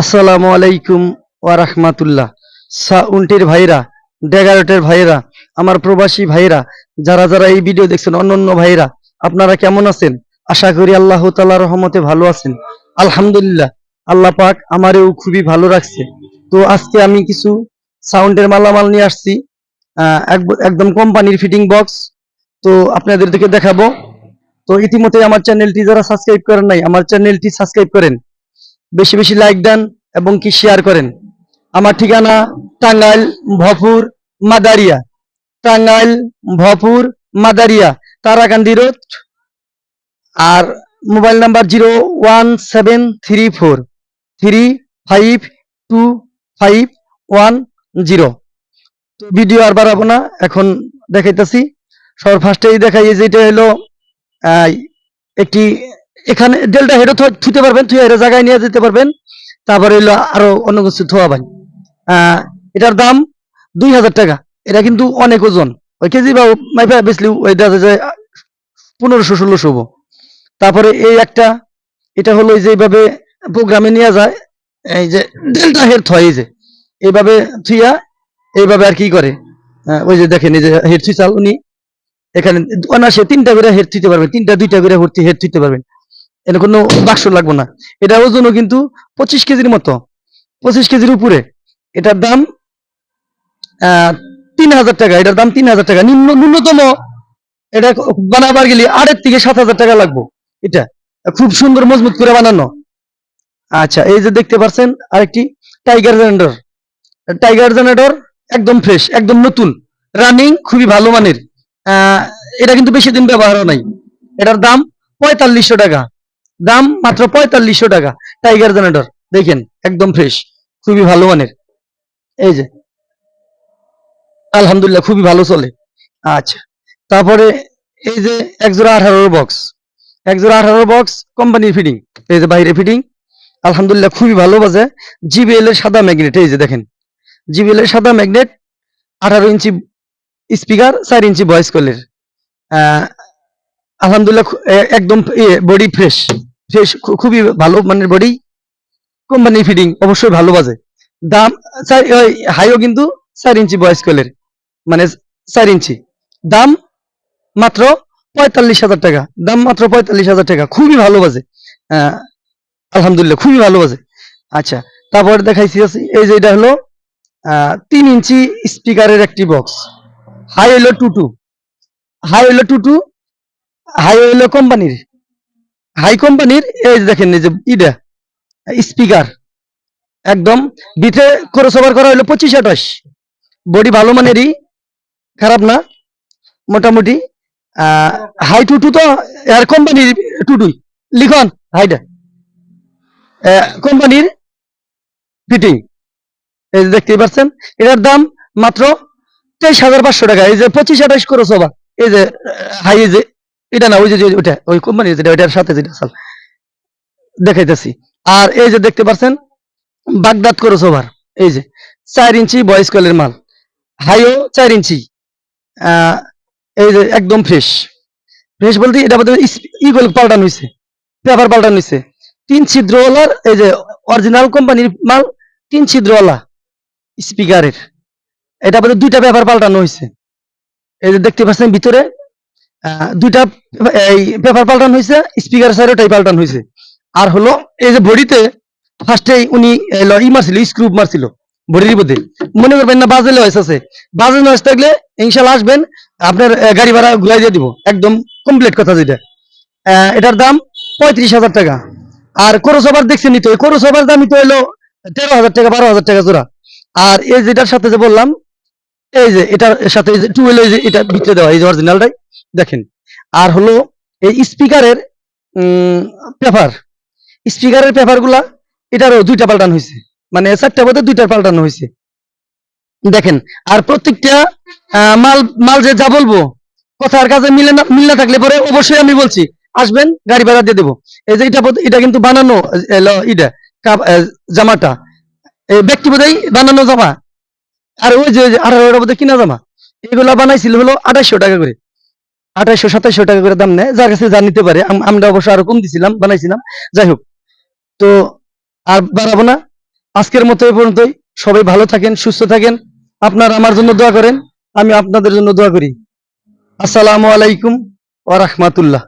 আসসালামু আলাইকুম ওয়া রাহমাতুল্লাহ। সাউন্টের ভাইরা, ডেগারটের ভাইরা, আমার প্রবাসী ভাইরা, যারা যারা এই ভিডিও দেখছেন, অন্যান্য ভাইরা, আপনারা কেমন আছেন? আশা করি আল্লাহ তাআলা রহমতে ভালো আছেন। আলহামদুলিল্লাহ, আল্লাহ পাক আমারেও খুবই ভালো রাখছে। তো আজকে আমি কিছু সাউন্ডের মালামাল নিয়ে আসছি। একদম কোম্পানির ফিটিং বক্স। তো আপনাদের দিকে দেখাবো। তো ইতিমধ্যে আমার চ্যানেলটি যারা সাবস্ক্রাইব করেন নাই, আমার চ্যানেলটি সাবস্ক্রাইব করেন। বেশি বেশি লাইক দেন এবং কি শেয়ার করেন। আমার ঠিকানা টাঙ্গাইল ভপুর মাদারিয়া। টাঙ্গাইল ভপুর মাদারিয়া, তারাকান্দি রোড। আর mobile number zero one seven three four three five two five one zero. Video আর বাড়াবো না, এখন দেখাইতেছি। সবার ফার্স্টেই দেখাই যে এটা হলো একটি এখানে ডেল্টা হেডও থুতে পারবেন থুয়ে এটা জায়গায় নিয়ে যেতে পারবেন। তারপরে হলো আরও অন্য কিছু থোয়া ভাই। আহ, এটার দাম দুই হাজার টাকা। এটা কিন্তু অনেক ওজন। ওই কেজি বা মাইফা বেসলি ওই দেখা যায় পনেরোশো ষোলোশো। তারপরে এই একটা এটা হলো যে এইভাবে প্রোগ্রামে নিয়ে যায় এই যে ডেল্টা হেড থয় এই যে। এইভাবে থুইয়া এইভাবে আর কি করে? ওই যে দেখেন এই যে হেড থুই থুইচাল উনি। এখানে অনাসে তিনটা করে হেড থুইতে পারবেন। তিনটা দুইটা করে হেড থুইতে পারবেন। এটা কোনো বাক্স লাগবে না। এটা ওজনও কিন্তু পঁচিশ কেজির মতো। পঁচিশ কেজির উপরে। এটার দাম তিন হাজার টাকা। এটার দাম তিন হাজার টাকা। নিম্ন, ন্যূনতম এটা বানাবার গেলে আড়ের থেকে সাত হাজার টাকা লাগবে এটা। খুব সুন্দর মজবুত করে বানানো। আচ্ছা এই যে দেখতে পাচ্ছেন আরেকটি টাইগার জেনারেটর। টাইগার জেনারেটর একদম ফ্রেশ, একদম নতুন। রানিং খুবই ভালো মানের। এটা কিন্তু বেশি দিন ব্যবহার নাই। এটার দাম পঁয়তাল্লিশশো টাকা। দাম মাত্র পঁয়তাল্লিশশো টাকা। টাইগার জেনারেটর দেখেন, একদম ফ্রেশ খুবই ভালো মানের। এই যে, আলহামদুলিল্লাহ খুবই ভালো চলে। আচ্ছা তারপরে এই যে এক জোড়া আঠারোর বক্স এক জোড়া আঠারোর বক্স কোম্পানির ফিটিং এই যে বাইরে ফিটিং আলহামদুলিল্লাহ খুবই ভালো বাজে। জিবিএল এর সাদা ম্যাগনেট এই যে দেখেন জিবিএল এর সাদা ম্যাগনেট আঠারো ইঞ্চি স্পিকার চার ইঞ্চি ভয়েস কলের আহ, আলহামদুলিল্লাহ একদম বডি ফ্রেশ ফ্রেশ খুবই ভালো মানের বডি কোম্পানি ফিডিং অবশ্যই ভালো বাজে। দাম চার, ওই হাইও কিন্তু চার ইঞ্চি ভয়েস কলের মানে চার ইঞ্চি। দাম মাত্র পঁয়তাল্লিশ হাজার টাকা, দাম মাত্র পঁয়তাল্লিশ হাজার টাকা, খুবই ভালো বাজে। আলহামদুলিল্লাহ খুবই ভালো বাজে। আচ্ছা তারপরে দেখাইছি এই যে এটা হলো তিন ইঞ্চি স্পিকারের একটি বক্স হাই হলো টু টু হাই হলো টু টু হাই হলো কোম্পানির হাই কোম্পানির, এই দেখেন, এই যে ইটা স্পিকার, একদম বিটে ওভার করা হলো পঁচিশ আঠাশ। বডি ভালো মানেরই, খারাপ না, মোটামুটি। হাই টু টু তো এর কোম্পানির টুটুই। লিখন হাইটা কোম্পানির ফিটিং। এই যে দেখতেই পাচ্ছেন এটার দাম মাত্র তেইশ হাজার পাঁচশো টাকা। এই যে পঁচিশ আঠাশ ক্রস ওভার এই যে, হাই যে এটা না, ওই যে ওইটা, ওই কোম্পানি যেটা, ওইটার সাথে যেটা চাল দেখাইতেছি। আর এই যে দেখতে পাচ্ছেন, বাগদাদ ক্রস ওভার এই যে, চার ইঞ্চি বয়েস কলের মাল। হাইও চার ইঞ্চি। এই যে, একদম ফ্রেশ ফ্রেশ বলতে এটা বলতে ইগুলো পাল্টানো হয়েছে পেপার পাল্টানো হয়েছে তিন ছিদ্রওয়ালার, এই যে অরিজিনাল কোম্পানির মাল তিন ছিদ্রওয়ালা স্পিকারের এটা বলতে দুইটা পেপার পাল্টানো হয়েছে এই যে দেখতে পাচ্ছেন, ভিতরে দুইটা, এই পেপার পাল্টানো হয়েছে স্পিকার সাইডটাই পাল্টানো হয়েছে। আর হলো, এই যে বডিতে ফার্স্টে উনি ই মারছিল স্ক্রু মারছিল, বডির মধ্যে। মনে করবেন না, বাজে লয়েস আছে। বাজে লয়েস থাকলে, ইনশাল্লাহ আসবেন, আপনার গাড়ি ভাড়া ঘুরাই দিয়ে দিব। একদম কমপ্লিট কথা যেটা। এটার দাম পঁয়ত্রিশ হাজার টাকা। আর কোরোসভার দেখছেন তো কোরোসভার দামই তো এলো তেরো হাজার টাকা, বারো হাজার টাকা জোড়া। আর এই যেটার সাথে যে বললাম, এই যে এটার সাথে এই যে এটা ভিতরে দেওয়া, এই যে অরিজিনালটাই দেখেন, আর হলো এই স্পিকারের পেপার স্পিকারের পেপারগুলা এটারও দুইটা পাল্টানো হয়েছে। মানে চারটা বোধ দুইটা পাল্টানো হয়েছে। দেখেন, আর প্রত্যেকটা মাল মাল যে যা বলব, কথার কাজে মিলে না, মিল না থাকলে পরে অবশ্যই আমি বলছি, আসবেন, গাড়ি ভাড়া দিয়ে দেবো। এই যে এটা এটা কিন্তু বানানো কাপ- জামাটা। ব্যক্তি বোধহয় বানানো জামা। আর ওই যে আঠারোটা বোধহয় কিনা জামা। এগুলা বানাইছিল হলো আঠাইশো টাকা করে। আঠাইশো সাতাইশো টাকা করে দাম নেয়। যার কাছে যা নিতে পারে আমরা অবশ্য আরও কম দিছিলাম, বানাইছিলাম। যাই হোক, তো আর বাড়াবো না। আজকের মতো এ পর্যন্তই। সবাই ভালো থাকেন, সুস্থ থাকেন। আপনার আমার জন্য দোয়া করেন, আমি আপনাদের জন্য দোয়া করি। আসসালামু আলাইকুম ওয়া রাহমাতুল্লাহ।